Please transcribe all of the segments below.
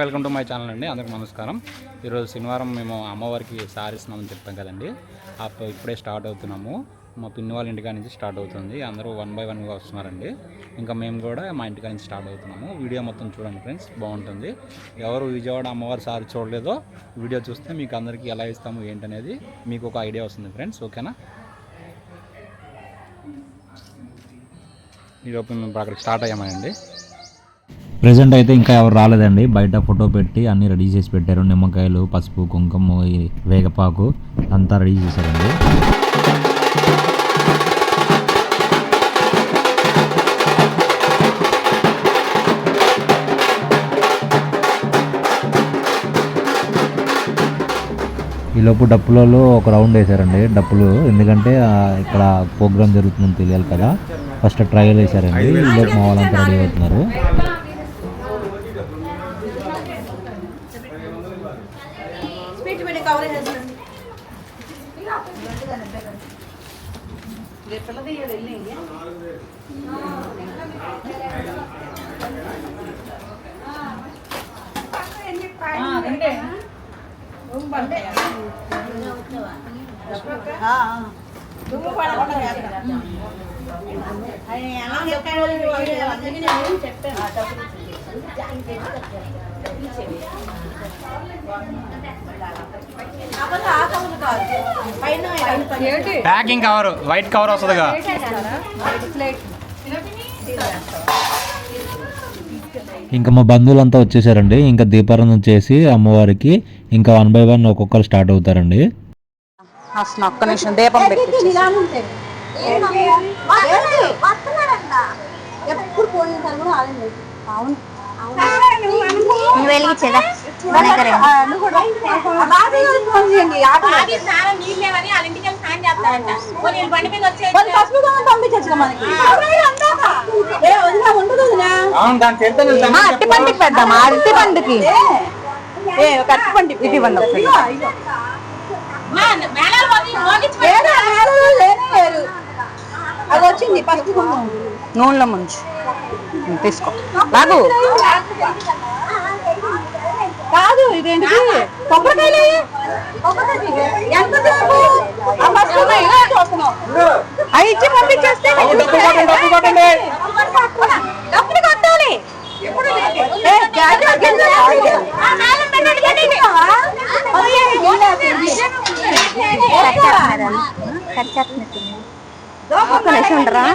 Welcome to my channel అండి. అందరికి నమస్కారం. ఈరోజు శనివారం మేము అమ్మవారికి సారిస్తున్నామని చెప్పాం కదండి. అప్పుడు ఇప్పుడే స్టార్ట్ అవుతున్నాము. మా పిన్ని వాళ్ళ ఇంటికా నుంచి స్టార్ట్ అవుతుంది. అందరూ వన్ బై వన్గా వస్తున్నారండి. ఇంకా మేము కూడా మా ఇంటికా నుంచి స్టార్ట్ అవుతున్నాము. వీడియో మొత్తం చూడండి ఫ్రెండ్స్ బాగుంటుంది. ఎవరు విజయవాడ అమ్మవారి సారి చూడలేదో వీడియో చూస్తే మీకు అందరికీ ఎలా ఇస్తాము ఏంటనేది మీకు ఒక ఐడియా వస్తుంది ఫ్రెండ్స్ ఓకేనా ఈలోపు మేము అక్కడికి స్టార్ట్ అయ్యామండి. ప్రజెంట్ అయితే ఇంకా ఎవరు రాలేదండి. బయట ఫోటో పెట్టి అన్ని రెడీ చేసి పెట్టారు. నిమ్మకాయలు పసుపు కుంకుమ వేగపాకు అంతా రెడీ చేశారండి. ఈలోపు డప్పులలో ఒక రౌండ్ వేశారండి. డప్పులు ఎందుకంటే ఇక్కడ ప్రోగ్రామ్ జరుగుతుందని తెలియాలి కదా. ఫస్ట్ ట్రయల్ వేశారండి. ఈలోపు మా వాళ్ళంతా రెడీ అవుతున్నారు స్వీట్ పెట్టి కవర్ చేస్తాను దుమ్ము పడకుండా చేస్తాను. అది ఎలా చెప్పాడు అందుకే నేను చెప్పాను అబద్ధం ఆ కబులు కాదు పైన పైన ప్యాకింగ్ కవర్ వైట్ కవర్ వస్తుందిగా ఇంకా మా బంధువులంతా వచ్చేసారండి ఇంకా దీపారాధన చేసి అమ్మవారికి ఇంకా వన్ బై వన్ ఒక్కొక్కరు స్టార్ట్ అవుతారండి అసలు ఒక్క నిమిషం దీపం పెట్టి ఎప్పుడు పోయిన కూడా ఆలయం అవును. నువ్వు వెలిగించేదా నా దగ్గర పంపించచ్చు మనకి. ఏ వదినా ఉండదు వదినా. అట్టి పండుకి పెద్దామా అట్టి పండుకి. ఒక అట్టి పండి ఇటు ఇవ్వండి ఒకసారి. అది వచ్చింది ఫస్ట్ నూనెలో ముంచు. తీసుకో. లాగు కాదు ఇదేంటిది? కొబ్బరికాయలు. అవి ఇచ్చి పంపించేస్తే డబ్బులు కట్టాలి. ఏ, జాగ్రత్త, ఒక్క నిమిషం ఉండరా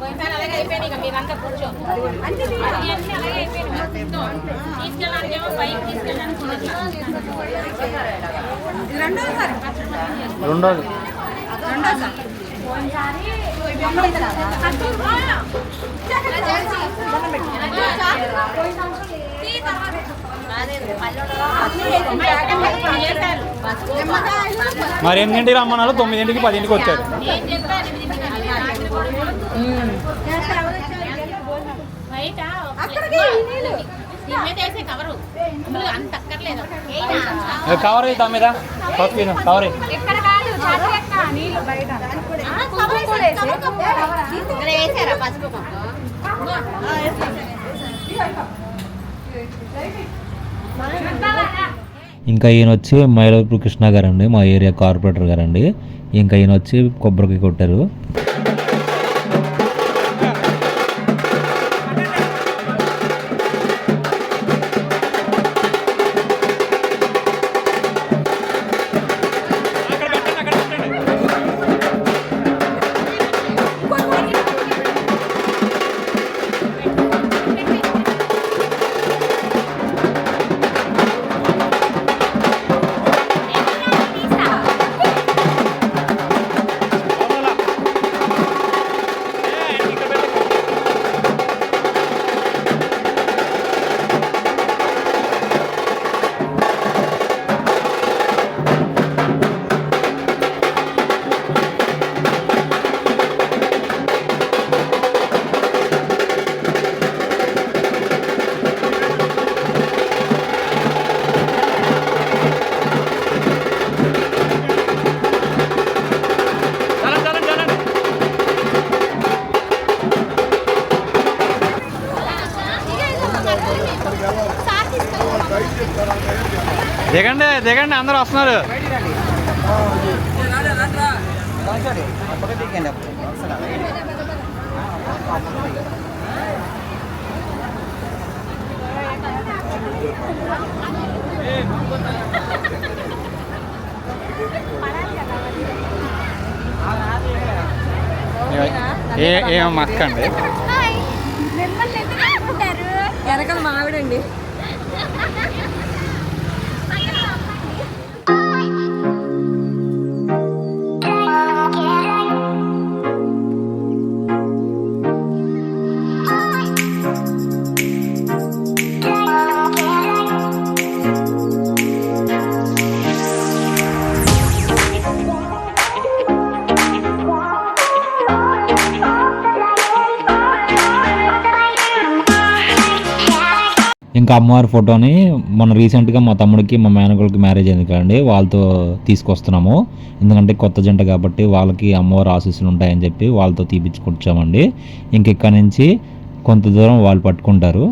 పోయినసారి అలాగే అయిపోయింది ఇక మీరంతా కూర్చో అన్ని అలాగే అయిపోయింది పైకి తీసుకెళ్ళడానికి రెండోది. మరి ఎనిమిదింటికి రమ్మన్నారు? తొమ్మిదింటికి పదింటికి వచ్చారు. కవరు అవుతా మీద పసుపు కవర్ పసుపు ఇంకా ఈయన వచ్చి మైలపూర్ కృష్ణ గారు అండి మా ఏరియా కార్పొరేటర్ గారు అండి ఇంకా ఈయన వచ్చి కొబ్బరికి కొట్టారు. అందరూ వస్తున్నారు. ఏ మక్క అండి వెనకాల మావిడండి. ఇంకా అమ్మవారి ఫోటోని మొన్న రీసెంట్గా మా తమ్ముడికి మా మేనగోళ్ళకి మ్యారేజ్ అయింది కదండి వాళ్ళతో తీసుకొస్తున్నాము. ఎందుకంటే కొత్త జంట కాబట్టి వాళ్ళకి అమ్మవారి ఆశీస్సులు ఉంటాయని చెప్పి వాళ్ళతో తీపించుకొచ్చామండి ఇంక ఇక్కడ నుంచి కొంత దూరం వాళ్ళు పట్టుకుంటారు.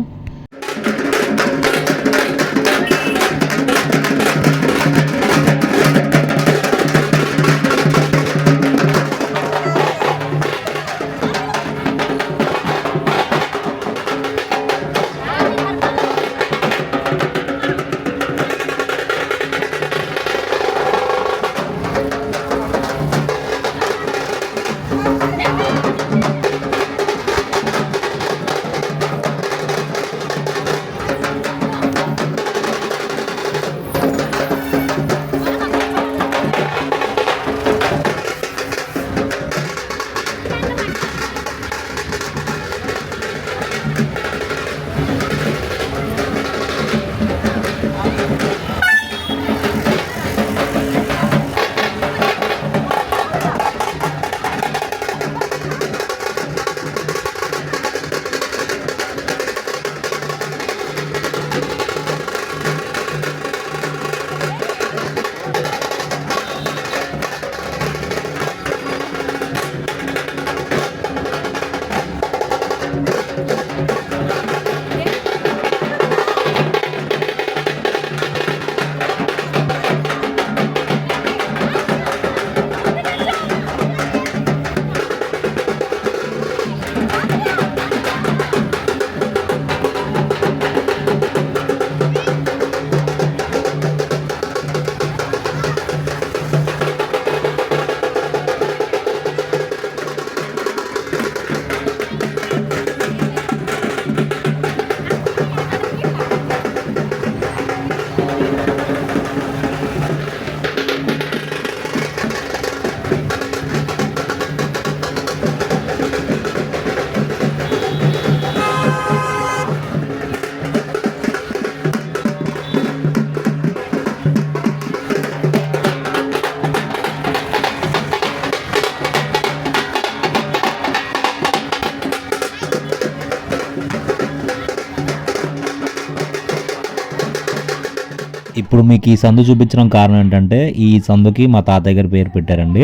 ఇప్పుడు మీకు ఈ సందు చూపించడం కారణం ఏంటంటే ఈ సందుకి మా తాతయ్య గారి పేరు పెట్టారండి.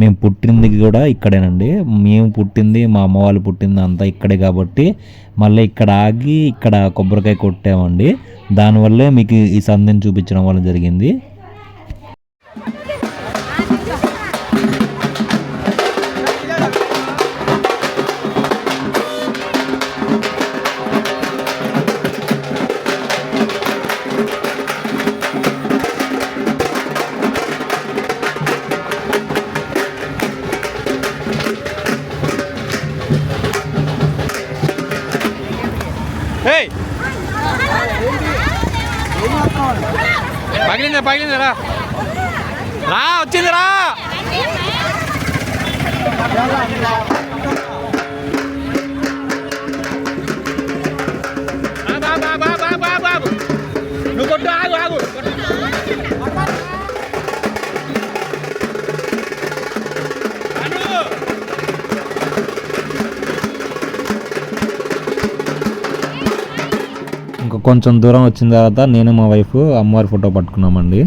మేము పుట్టింది కూడా ఇక్కడేనండి. మేము పుట్టింది మా అమ్మ వాళ్ళు పుట్టింది అంతా ఇక్కడే కాబట్టి మళ్ళీ ఇక్కడ ఆగి ఇక్కడ కొబ్బరికాయ కొట్టామండి. దానివల్లే మీకు ఈ సందుని చూపించడం వల్ల జరిగింది. వచ్చింది రా రా వచ్చింది రా నువ్వు కొట్టు ఆగు ఆగు. ఇంకా కొంచెం దూరం వచ్చిన తర్వాత నేను మా వైఫ్ అమ్మవారి ఫోటో పట్టుకున్నామండి.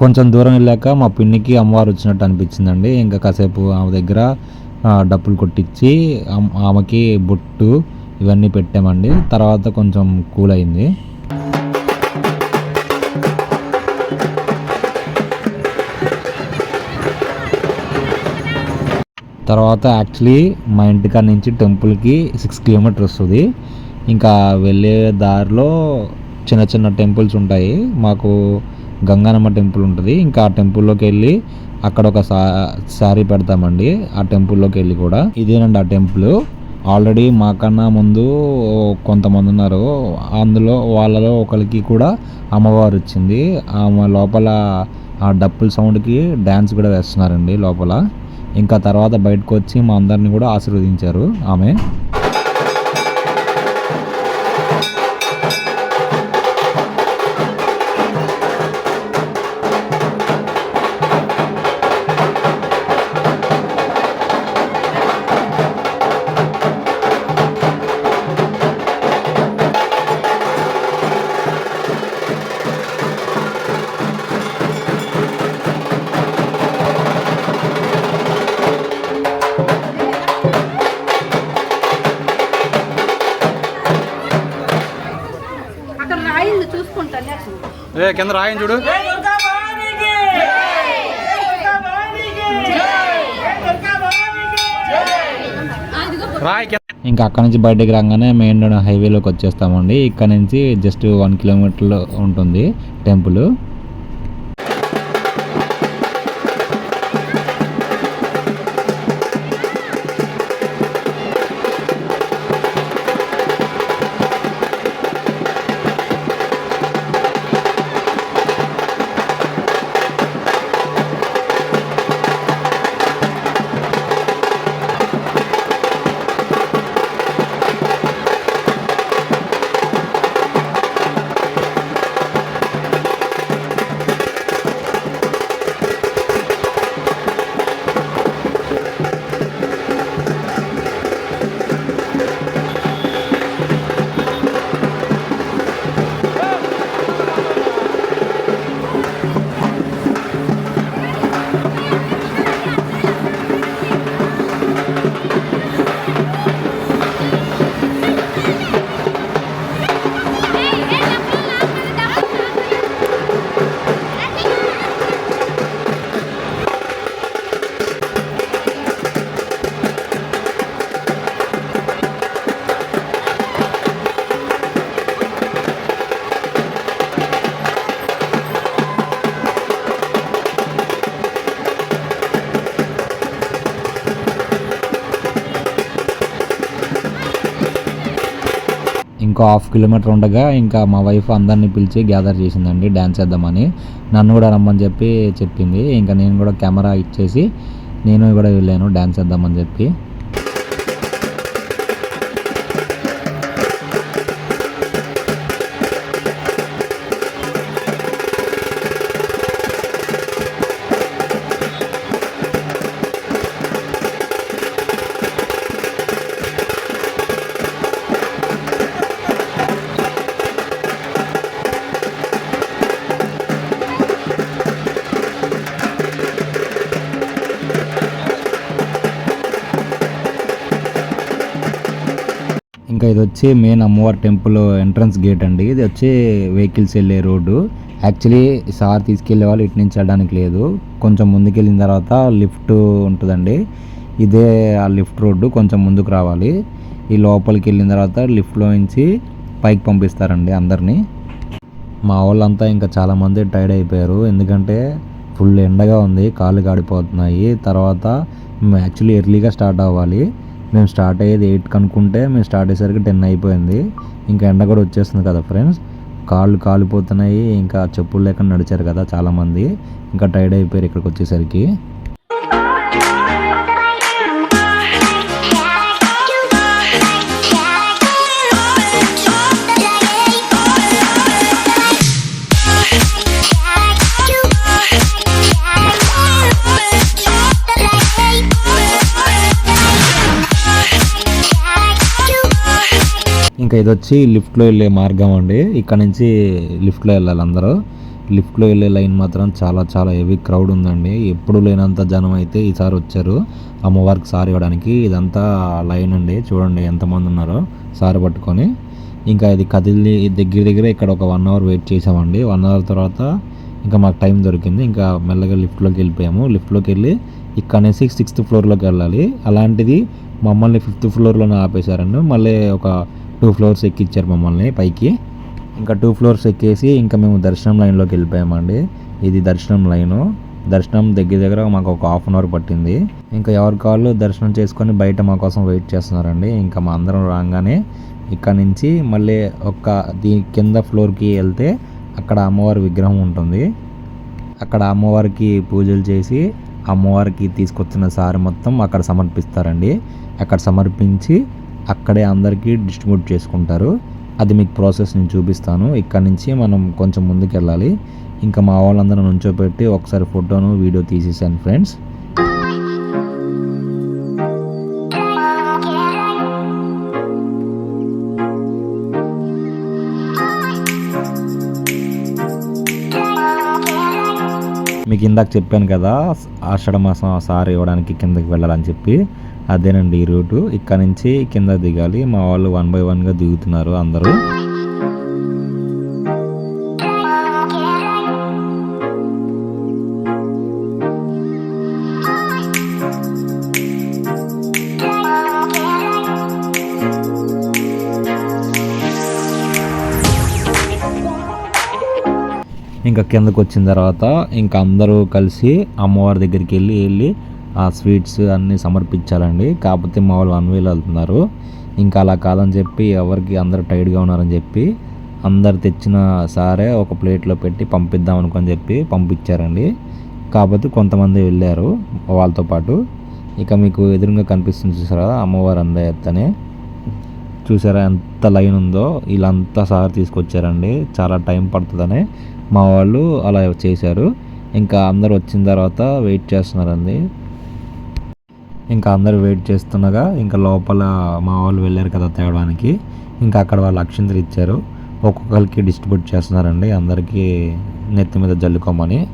కొంచెం దూరం వెళ్ళాక మా పిన్నికి అమ్మవారు వచ్చినట్టు అనిపించిందండి. ఇంకా కాసేపు ఆమె దగ్గర డప్పులు కొట్టించి ఆమెకి బొట్టు ఇవన్నీ పెట్టామండి. తర్వాత కొంచెం కూల్ అయింది తర్వాత యాక్చువల్లీ మా ఇంటికాడ నుంచి టెంపుల్కి సిక్స్ కిలోమీటర్ వస్తుంది. ఇంకా వెళ్ళే దారిలో చిన్న చిన్న టెంపుల్స్ ఉంటాయి. మాకు గంగానమ్మ టెంపుల్ ఉంటుంది. ఇంకా ఆ టెంపుల్లోకి వెళ్ళి అక్కడ ఒక సా శారీ పెడతామండి. ఆ టెంపుల్లోకి వెళ్ళి కూడా. ఇదేనండి ఆ టెంపుల్. ఆల్రెడీ మాకన్నా ముందు కొంతమంది ఉన్నారు. అందులో వాళ్ళలో ఒకరికి కూడా అమ్మవారు వచ్చింది. ఆమె లోపల ఆ డప్పుల సౌండ్కి డ్యాన్స్ కూడా వేస్తున్నారండి లోపల. ఇంకా తర్వాత బయటకు వచ్చి మా అందరిని కూడా ఆశీర్వదించారు ఆమె. ఏ కింద రాయని చూడు. రాయి ఇంకా అక్కడ నుంచి బయటకు రాగానే మెయిన్ హైవేలోకి వచ్చేస్తామండి. ఇక్కడ నుంచి జస్ట్ వన్ కిలోమీటర్ ఉంటుంది టెంపుల్. ఒక హాఫ్ కిలోమీటర్ ఉండగా ఇంకా మా వైఫ్ అందరినీ పిలిచి గ్యాదర్ చేసిందండి డ్యాన్స్ చేద్దామని. నన్ను కూడా రమ్మని చెప్పి చెప్పింది. ఇంకా నేను కూడా కెమెరా ఇచ్చేసి నేను కూడా వెళ్ళాను డ్యాన్స్ చేద్దామని చెప్పి. ఇంకా ఇది వచ్చి మెయిన్ అమ్మవారి టెంపుల్ ఎంట్రన్స్ గేట్ అండి. ఇది వచ్చి వెహికల్స్ వెళ్ళే రోడ్డు యాక్చువల్లీ సార్ తీసుకెళ్ళే వాళ్ళు ఇటు నుంచి వెళ్ళడానికి లేదు. కొంచెం ముందుకెళ్ళిన తర్వాత లిఫ్ట్ ఉంటుందండి. ఇదే ఆ లిఫ్ట్ రోడ్డు కొంచెం ముందుకు రావాలి. ఈ లోపలికి వెళ్ళిన తర్వాత లిఫ్ట్లో నుంచి పైకి పంపిస్తారండి అందరినీ. మా వాళ్ళంతా ఇంకా చాలామంది టైర్డ్ అయిపోయారు. ఎందుకంటే ఫుల్ ఎండగా ఉంది కాళ్ళు గాడిపోతున్నాయి. తర్వాత యాక్చువల్లీ ఎర్లీగా స్టార్ట్ అవ్వాలి. మేము స్టార్ట్ అయ్యేది ఎయిట్ కనుక్కుంటే మేము స్టార్ట్ అయ్యేసరికి టెన్ అయిపోయింది. ఇంకా ఎండ కూడా వచ్చేస్తుంది కదా ఫ్రెండ్స్ కాళ్ళు కాలిపోతున్నాయి ఇంకా చెప్పులు లేకుండా నడిచారు కదా చాలామంది. ఇంకా టైర్డ్ అయిపోయారు ఇక్కడికి వచ్చేసరికి. ఇంకా ఇది వచ్చి లిఫ్ట్లో వెళ్ళే మార్గం అండి. ఇక్కడ నుంచి లిఫ్ట్లో వెళ్ళాలి అందరూ. లిఫ్ట్లో వెళ్ళే లైన్ మాత్రం చాలా చాలా హెవీ క్రౌడ్ ఉందండి. ఎప్పుడు లేనంత జనం అయితే ఈసారి వచ్చారు. అమ్మవారికి సారి ఇవ్వడానికి ఇదంతా లైన్ అండి. చూడండి ఎంతమంది ఉన్నారో సారి పట్టుకొని. ఇంకా ఇది కదిలి దగ్గర దగ్గర ఇక్కడ ఒక వన్ అవర్ వెయిట్ చేసామండి. వన్ అవర్ తర్వాత ఇంకా మాకు టైం దొరికింది. ఇంకా మెల్లగా లిఫ్ట్లోకి వెళ్ళిపోయాము. లిఫ్ట్లోకి వెళ్ళి ఇక్కడ నుంచి సిక్స్త్ ఫ్లోర్లోకి వెళ్ళాలి. అలాంటిది మమ్మల్ని ఫిఫ్త్ ఫ్లోర్లోనే ఆపేశారండి. మళ్ళీ ఒక టూ ఫ్లోర్స్ ఎక్కించారు మమ్మల్ని పైకి. ఇంకా టూ ఫ్లోర్స్ ఎక్కేసి ఇంకా మేము దర్శనం లైన్లోకి వెళ్ళిపోయామండి. ఇది దర్శనం లైను. దర్శనం దగ్గర దగ్గర మాకు ఒక హాఫ్ అన్ అవర్ పట్టింది. ఇంకా ఎవరి కాళ్ళు దర్శనం చేసుకొని బయట మా కోసం వెయిట్ చేస్తున్నారండి. ఇంకా మా అందరం రాగానే ఇక్కడ నుంచి మళ్ళీ ఒక దీని కింద ఫ్లోర్కి వెళ్తే అక్కడ అమ్మవారి విగ్రహం ఉంటుంది. అక్కడ అమ్మవారికి పూజలు చేసి అమ్మవారికి తీసుకొచ్చిన సారి మొత్తం అక్కడ సమర్పిస్తారండి. అక్కడ సమర్పించి అక్కడే అందరికీ డిస్ట్రిబ్యూట్ చేసుకుంటారు. అది మీకు ప్రాసెస్ నేను చూపిస్తాను. ఇక్కడ నుంచి మనం కొంచెం ముందుకు వెళ్ళాలి ఇంకా మా వాళ్ళందరూ నుంచోపెట్టి ఒకసారి ఫోటోను వీడియో తీసేసాను ఫ్రెండ్స్. మీకు ఇందాక చెప్పాను కదా ఆషాఢ మాసం సారి ఇవ్వడానికి కిందకి వెళ్ళాలని చెప్పి. అదేనండి ఈ రూటు. ఇక్కడ నుంచి కింద దిగాలి. మా వాళ్ళు వన్ బై వన్గా దిగుతున్నారు అందరూ. ఇంకా కిందకు వచ్చిన తర్వాత ఇంకా అందరూ కలిసి అమ్మవారి దగ్గరికి వెళ్ళి వెళ్ళి ఆ స్వీట్స్ అన్నీ సమర్పించాలండి. కాకపోతే మా వాళ్ళు వన్ వేలు వెళ్తున్నారు. ఇంకా అలా కాదని చెప్పి ఎవరికి అందరు టైట్గా ఉన్నారని చెప్పి అందరు తెచ్చిన సారే ఒక ప్లేట్లో పెట్టి పంపిద్దాం అనుకొని చెప్పి పంపించారండి. కాకపోతే కొంతమంది వెళ్ళారు వాళ్ళతో పాటు. ఇక మీకు ఎదురుగా కనిపిస్తుంది చూసారా? అమ్మవారు అందయ్యత్తనే చూసారా ఎంత లైన్ ఉందో? వీళ్ళంతా సార్ తీసుకొచ్చారండి. చాలా టైం పడుతుందని. మా వాళ్ళు అలా చేశారు. ఇంకా అందరు వచ్చిన తర్వాత వెయిట్ చేస్తున్నారండి. ఇంకా అందరూ వెయిట్ చేస్తుండగా ఇంకా లోపల మా వాళ్ళు వెళ్ళారు కదా తేవడానికి. ఇంకా అక్కడ వాళ్ళు అక్షింతలు ఇచ్చారు. ఒక్కొక్కరికి డిస్ట్రిబ్యూట్ చేస్తున్నారండి. అందరికీ నెత్తి మీద జల్లుకోమని.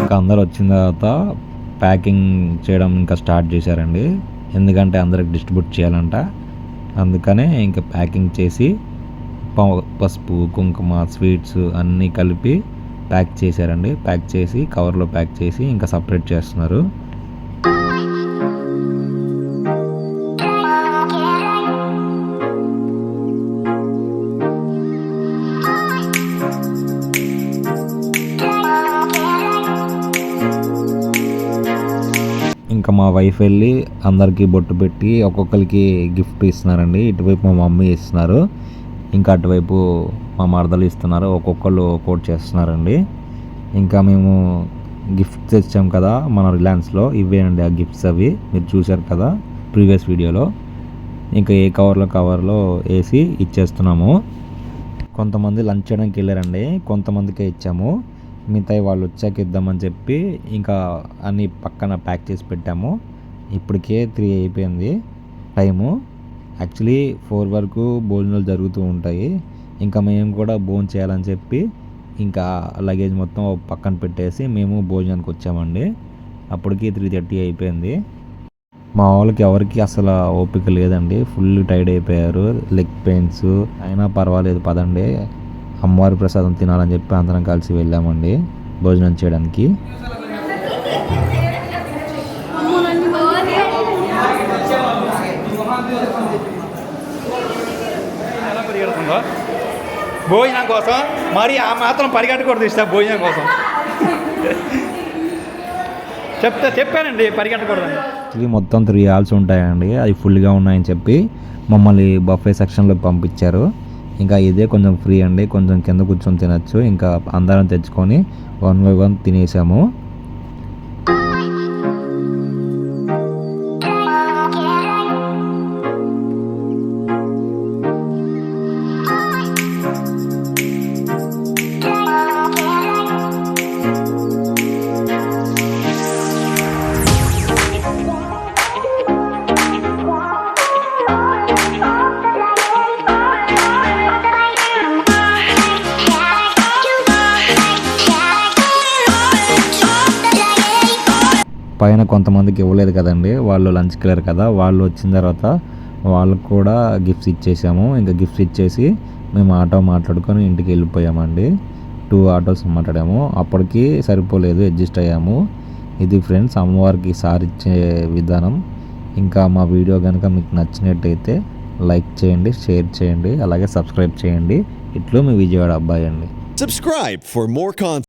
ఇంకా అందరు వచ్చిన తర్వాత ప్యాకింగ్ చేయడం ఇంకా స్టార్ట్ చేశారండి. ఎందుకంటే అందరికి డిస్ట్రిబ్యూట్ చేయాలంట. అందుకనే ఇంకా ప్యాకింగ్ చేసి పసుపు కుంకుమ స్వీట్స్ అన్నీ కలిపి ప్యాక్ చేశారండి. ప్యాక్ చేసి కవర్లో ప్యాక్ చేసి ఇంకా సపరేట్ చేస్తున్నారు. ఇంకా మా వైఫ్ వెళ్ళి అందరికీ బొట్టు పెట్టి ఒక్కొక్కరికి గిఫ్ట్ ఇస్తున్నారండి. ఇటువైపు మా మమ్మీ ఇస్తున్నారు. ఇంకా అటువైపు మా మరదలు ఇస్తున్నారు. ఒక్కొక్కళ్ళు కోట్ చేస్తున్నారండి. ఇంకా మేము గిఫ్ట్ తెచ్చాం కదా మన రిలయన్స్లో. ఇవే అండి ఆ గిఫ్ట్స్ అవి. మీరు చూశారు కదా ప్రీవియస్ వీడియోలో. ఇంకా ఏ కవర్లో కవర్లో వేసి ఇచ్చేస్తున్నాము. కొంతమంది లంచ్ చేయడానికి వెళ్ళారండి. కొంతమందికే ఇచ్చాము. మిగతా వాళ్ళు వచ్చాక ఇద్దామని చెప్పి ఇంకా అన్నీ పక్కన ప్యాక్ చేసి పెట్టాము. ఇప్పటికే త్రీ అయిపోయింది టైము. యాక్చువల్లీ ఫోర్ వరకు భోజనాలు జరుగుతూ ఉంటాయి. ఇంకా మేము కూడా భోజనం చేయాలని చెప్పి ఇంకా లగేజ్ మొత్తం పక్కన పెట్టేసి మేము భోజనానికి వచ్చామండి. అప్పటికి త్రీ థర్టీ అయిపోయింది. మా వాళ్ళకి ఎవరికి అసలు ఓపిక లేదండి. ఫుల్ టైర్డ్ అయిపోయారు. లెగ్ పెయిన్స్ అయినా పర్వాలేదు పదండి. అమ్మవారి ప్రసాదం తినాలని చెప్పి అందరం కలిసి వెళ్ళామండి భోజనం చేయడానికి ఎలా పరిగెడుతుందో భోజనం కోసం మరి ఆ మాత్రం పరిగెట్టకూడదు ఇస్తా భోజనం కోసం. చెప్తా చెప్పానండి పరిగెట్టకూడదండి యాక్చువల్లీ మొత్తం త్రీ హాల్స్ ఉంటాయండి అవి ఫుల్గా ఉన్నాయని చెప్పి మమ్మల్ని బఫే సెక్షన్లోకి పంపించారు. ఇంకా ఇదే కొంచెం ఫ్రీ అండి కొంచెం కింద కూర్చొని తినచ్చు ఇంకా అందరం తెచ్చుకొని వన్ బై వన్ తినేసాము. పైన కొంతమందికి ఇవ్వలేదు కదండి. వాళ్ళు లంచ్ వెళ్ళారు కదా. వాళ్ళు వచ్చిన తర్వాత వాళ్ళకు కూడా గిఫ్ట్స్ ఇచ్చేసాము. ఇంకా గిఫ్ట్స్ ఇచ్చేసి మేము ఆటో మాట్లాడుకొని ఇంటికి వెళ్ళిపోయామండి. టూ ఆటోస్ మాట్లాడాము. అప్పటికి సరిపోలేదు అడ్జస్ట్ అయ్యాము. ఇది ఫ్రెండ్స్ అమ్మవారికి సారిచ్చే విధానం. ఇంకా మా వీడియో కనుక మీకు నచ్చినట్టయితే లైక్ చేయండి షేర్ చేయండి అలాగే సబ్స్క్రైబ్ చేయండి. ఇట్లు మీ విజయవాడ అబ్బాయి అండి. Subscribe for more content.